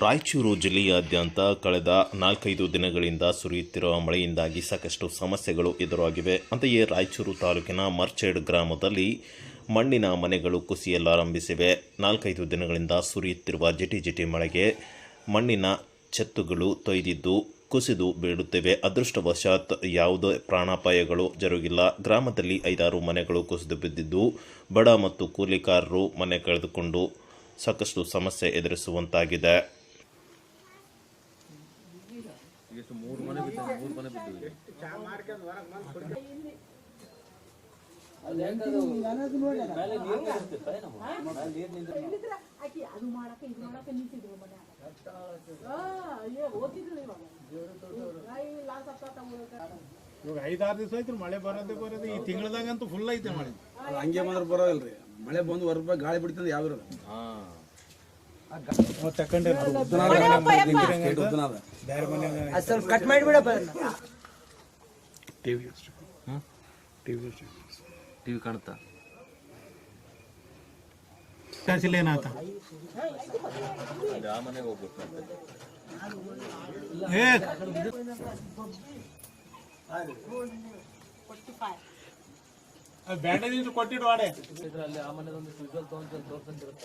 ರಾಯಚೂರು ಜಿಲ್ಲೆಯಾದ್ಯಂತ ಕಳೆದ ನಾಲ್ಕೈದು ದಿನಗಳಿಂದ ಸುರಿಯುತ್ತಿರುವ ಮಳೆಯಿಂದಾಗಿ ಸಾಕಷ್ಟು ಸಮಸ್ಯೆಗಳು ಎದುರಾಗಿವೆ. ಅಂತೆಯೇ ರಾಯಚೂರು ತಾಲೂಕಿನ ಮರ್ಚೇಡ್ ಗ್ರಾಮದಲ್ಲಿ ಮಣ್ಣಿನ ಮನೆಗಳು ಕುಸಿಯಲಾರಂಭಿಸಿವೆ. ನಾಲ್ಕೈದು ದಿನಗಳಿಂದ ಸುರಿಯುತ್ತಿರುವ ಜಿಟಿ ಜಿಟಿ ಮಳೆಗೆ ಮಣ್ಣಿನ ಛತ್ತುಗಳು ತೊಯ್ದಿದ್ದು ಕುಸಿದು ಬೀಳುತ್ತಿವೆ. ಅದೃಷ್ಟವಶಾತ್ ಯಾವುದೇ ಪ್ರಾಣಾಪಾಯಗಳು ಜರುಗಿಲ್ಲ. ಗ್ರಾಮದಲ್ಲಿ ಐದಾರು ಮನೆಗಳು ಕುಸಿದು ಬಿದ್ದಿದ್ದು ಬಡ ಮತ್ತು ಕೂಲಿಕಾರರು ಮನೆ ಕಳೆದುಕೊಂಡು ಸಾಕಷ್ಟು ಸಮಸ್ಯೆ ಎದುರಿಸುವಂತಾಗಿದೆ. ಎಷ್ಟು ಮೂರು ಮನೆ ಬಿದ್ದು ಮೂರು ಮನೆ ಬಿದ್ದು ಇಲ್ಲಿದ್ರೆ ಆಕಿ ಅದು ಮಾಡಕ್ಕೆ ಇದು ಮಾಡಕ್ಕೆ ನಿಂತಿದ್ರು ಮನ್ಯಾಗ ಆ, ಅಯ್ಯೋ ಓದಿದ್ರು ಇವಾಗ. ಐದಾರು ದಿವಸ ಆಯ್ತು ಮಳೆ ಬರೋದೇ ಬರೋದು. ಈ ತಿಂಗಳದಾಗಂತೂ ಫುಲ್ ಐತೆ ಮಳೆ. ಅದು ಹಂಗೆ ಮಾತ್ರ ಬರೋಲ್ರಿ ಮಳೆ ಬಂದು ಹೊರ ರೂಪಾಯಿ ಗಾಳಿ ಬಿಡ್ತಂದ್ರೆ ಯಾವ ಇರೋದು ಹಾಂ. ಸ್ವಲ್ಪ ಕಟ್ ಮಾಡಿಬಿಡಪ್ಪ ಟಿವಿ ಕಾಣುತ್ತಾ ಕಳ್ಸಿಲ್ಲ ಏನಾತ ಏ ಬ್ಯಾಂಡೇಜ್ ಕೊಟ್ಟಿಡು ವಾಡೆ ಅಲ್ಲಿ ಆ ಮನೆದೊಂದು ವಿಜುವಲ್ ತಗೊಂಡು ತೋರ್ಸಂತಿರುತ್ತ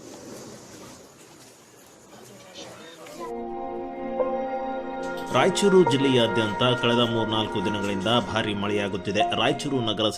ರಾಯಚೂರು ಜಿಲ್ಲೆಯಾದ್ಯಂತ ಕಳೆದ ಮೂರ್ನಾಲ್ಕು ದಿನಗಳಿಂದ ಭಾರಿ ಮಳೆಯಾಗುತ್ತಿದೆ. ರಾಯಚೂರು ನಗರ